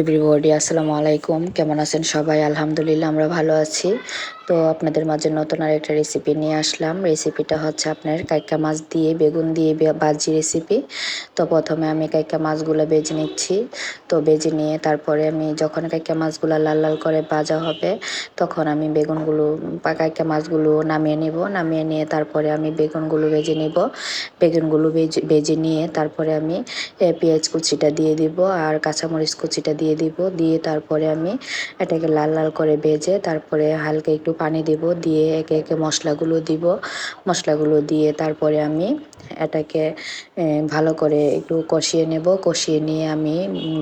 Everybody আসসালামু আলাইকুম। কেমন আছেন সবাই? আলহামদুলিল্লাহ, আমরা ভালো আছি। তো আপনাদের মাঝে নতুন আর একটা রেসিপি নিয়ে আসলাম। রেসিপিটা হচ্ছে আপনার কাইকা মাছ দিয়ে, বেগুন দিয়ে বাজি রেসিপি তো প্রথমে আমি কাইকা মাছগুলো বেজে নিচ্ছি। তো বেজে নিয়ে তারপরে আমি যখন কাইকা মাছগুলো লাল লাল করে ভাজা হবে, তখন আমি বেগুনগুলো, কাইকা মাছগুলো নামিয়ে নিব। নামিয়ে নিয়ে তারপরে আমি বেগুনগুলো বেজে নিব। বেগুনগুলো বেজে বেজে নিয়ে তারপরে আমি পেঁয়াজ কুচিটা দিয়ে দিব আর কাঁচামরিচ কুচিটা দিয়ে দিব। দিয়ে তারপরে আমি এটাকে লাল লাল করে ভেজে তারপরে হালকা একটু পানি দিব। দিয়ে একে একে মশলাগুলো দিব। মশলাগুলো দিয়ে তারপরে আমি এটাকে ভালো করে একটু কষিয়ে নেব। কষিয়ে নিয়ে আমি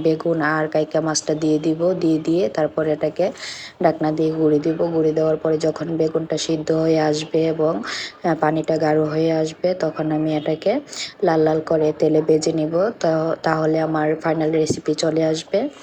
বেগুন আর কাইকা মাছটা দিয়ে দিব। দিয়ে দিয়ে তারপরে এটাকে ডাকনা দিয়ে গুঁড়ি দিব। গুঁড়ি দেওয়ার পরে যখন বেগুনটা সিদ্ধ হয়ে আসবে এবং পানিটা গাঢ় হয়ে আসবে তখন আমি এটাকে লাল লাল করে তেলে বেজে নিব। তাহলে আমার ফাইনাল রেসিপি চলে আসবে।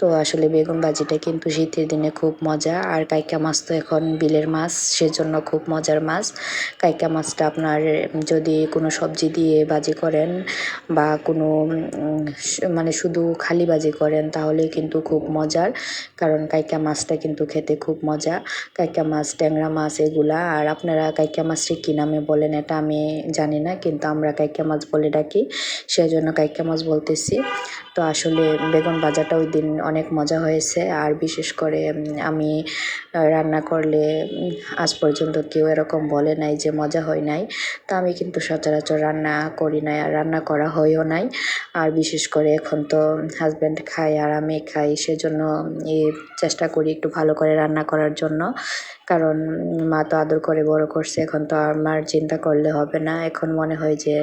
তো আসলে বেগুন ভাজিটা কিন্তু শীতের দিনে খুব মজা। আর কাইকা মাছ তো এখন বিলের মাছ, সেজন্য খুব মজার মাছ। কাইকা মাছটা আপনার যদি কোনো সবজি দিয়ে ভাজি করেন বা কোনো মানে শুধু খালি ভাজি করেন তাহলে কিন্তু খুব মজার। কারণ কাইকা মাছটা কিন্তু খেতে খুব মজা। কাইকা মাছ, ট্যাংরা মাছ এগুলা, আর আপনারা কাইকা মাছটি কী নামে বলেন এটা আমি জানি না, কিন্তু আমরা কাইকা মাছ বলে ডাকি, সেজন্য কাইকা মাছ বলতেছি। তো আসলে বেগুন ভাজাটা ওই দিন অনেক মজা হয়েছে। আর বিশেষ করে আমি রান্না করলে আজ পর্যন্ত কেউ এরকম বলে নাই যে মজা হয় নাই। তা আমি কিন্তু সচরাচর রান্না করি নাই আর রান্না করা হয়ও নাই। আর বিশেষ করে এখন তো হাজব্যান্ড খায় আর আমি খাই, সেজন্য চেষ্টা করি একটু ভালো করে রান্না করার জন্য। কারণ মা তো আদর করে বড় করছে এখন তো আর মার চিন্তা করলে হবে না। এখন মনে হয় যে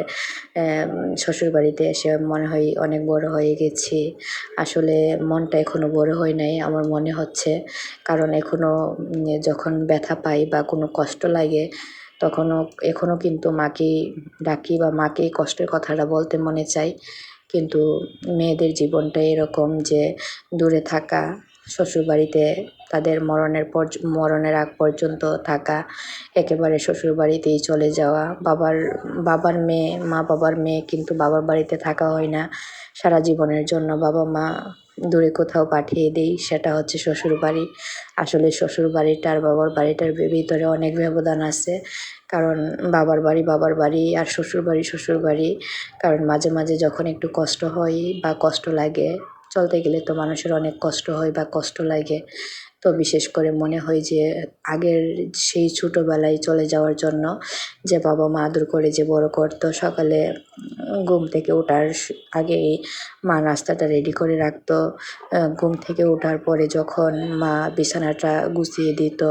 শ্বশুর বাড়িতে এসে মনে হয় অনেক বড় হয়ে গেছি। আসলে মনটা এখনও বড় হয় নাই আমার মনে হচ্ছে। কারণ এখনও উম, যখন ব্যথা পাই বা কোনো কষ্ট লাগে তখনও এখনও কিন্তু মাকেই ডাকি বা মাকেই কষ্টের কথাটা বলতে মনে চাই। কিন্তু মেয়েদের জীবনটা এরকম যে দূরে থাকা শ্বশুরবাড়িতে তাদের মরণের পর মরণের আগ পর্যন্ত থাকা, একেবারে শ্বশুরবাড়িতেই চলে যাওয়া। বাবার বাবার মেয়ে, মা বাবার মেয়ে কিন্তু বাবার বাড়িতে থাকা হয় না। সারা জীবনের জন্য বাবা মা দূরে কোথাও পাঠিয়ে দেই, সেটা হচ্ছে শ্বশুরবাড়ি। আসলে শ্বশুরবাড়িটা আর বাবার বাড়িটার ভিতরে অনেক ব্যবধান আছে। কারণ বাবার বাড়ি বাবার বাড়ি আর শ্বশুর বাড়ি শ্বশুর বাড়ি কারণ মাঝে মাঝে যখন একটু কষ্ট হয় বা কষ্ট লাগে চলতে গেলে তো মানুষের অনেক কষ্ট হয় বা কষ্ট লাগে। তো বিশেষ করে মনে হয় যে আগের সেই ছোটোবেলায় চলে যাওয়ার জন্য যে বাবা মা আদর করে যে বড় করতো, সকালে ঘুম থেকে ওঠার আগেই মা নাস্তাটা রেডি করে রাখতো। ঘুম থেকে ওঠার পরে যখন মা বিছানাটা গুছিয়ে দিত,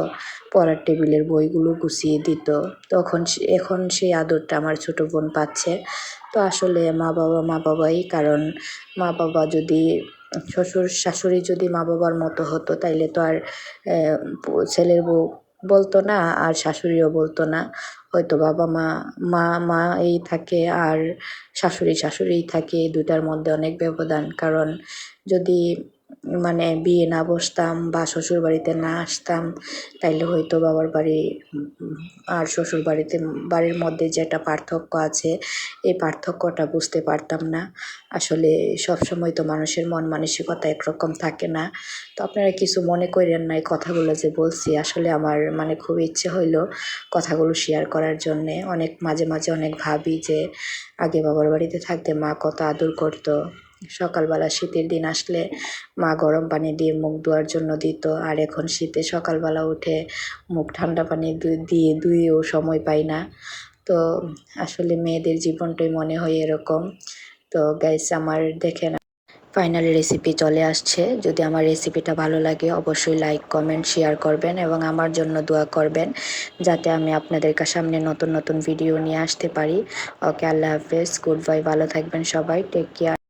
পড়ার টেবিলের বইগুলো গুছিয়ে দিত, তখন এখন সেই আদরটা আমার ছোটো বোন পাচ্ছে। তো আসলে মা বাবা, মা বাবাই, কারণ মা বাবা যদি শ্বশুর শাশুড়ি যদি মা বাবার মতো হতো, তাইলে তো আর ছেলের বউ বলতো না, আর শাশুড়িও বলতো না। হয়তো বাবা মা মা মা এই থাকে, আর শাশুড়ি শাশুড়িই থাকে দুটার মধ্যে অনেক ব্যবধান। কারণ যদি মানে বিয়ে না বসতাম বা শ্বশুর বাড়িতে না আসতাম, তাইলে হয়তো বাবার বাড়ি, আর শ্বশুর বাড়িতে বাড়ির মধ্যে যে একটা পার্থক্য আছে, এই পার্থক্যটা বুঝতে পারতাম না। আসলে সব সময় তো মানুষের মন মানসিকতা একরকম থাকে না। তো আপনারা কিছু মনে করেন না এই কথাগুলো যে বলছি, আসলে আমার মানে খুব ইচ্ছে হইল কথাগুলো শেয়ার করার জন্যে। অনেক, মাঝে মাঝে অনেক ভাবি যে, আগে বাবার বাড়িতে থাকতে মা কত আদর করতো সকালবেলা শীতের দিন আসলে মা গরম পানি দিয়ে মুখ ধোয়ার জন্য দিত। আর এখন শীতে সকালবেলা উঠে মুখ ঠান্ডা পানি দিয়ে ধুয়েও সময় পাই না। তো আসলে মেয়েদের জীবনটাই মনে হয় এরকম। তো গাইস আমার দেখেন ফাইনাল রেসিপি চলে আসছে। যদি আমার রেসিপিটা ভালো লাগে, অবশ্যই লাইক কমেন্ট শেয়ার করবেন এবং আমার জন্য দোয়া করবেন যাতে আমি আপনাদের সামনে নতুন নতুন ভিডিও নিয়ে আসতে পারি। ওকে আল্লাহ হাফেজ গুড বাই ভালো থাকবেন সবাই টেক কেয়ার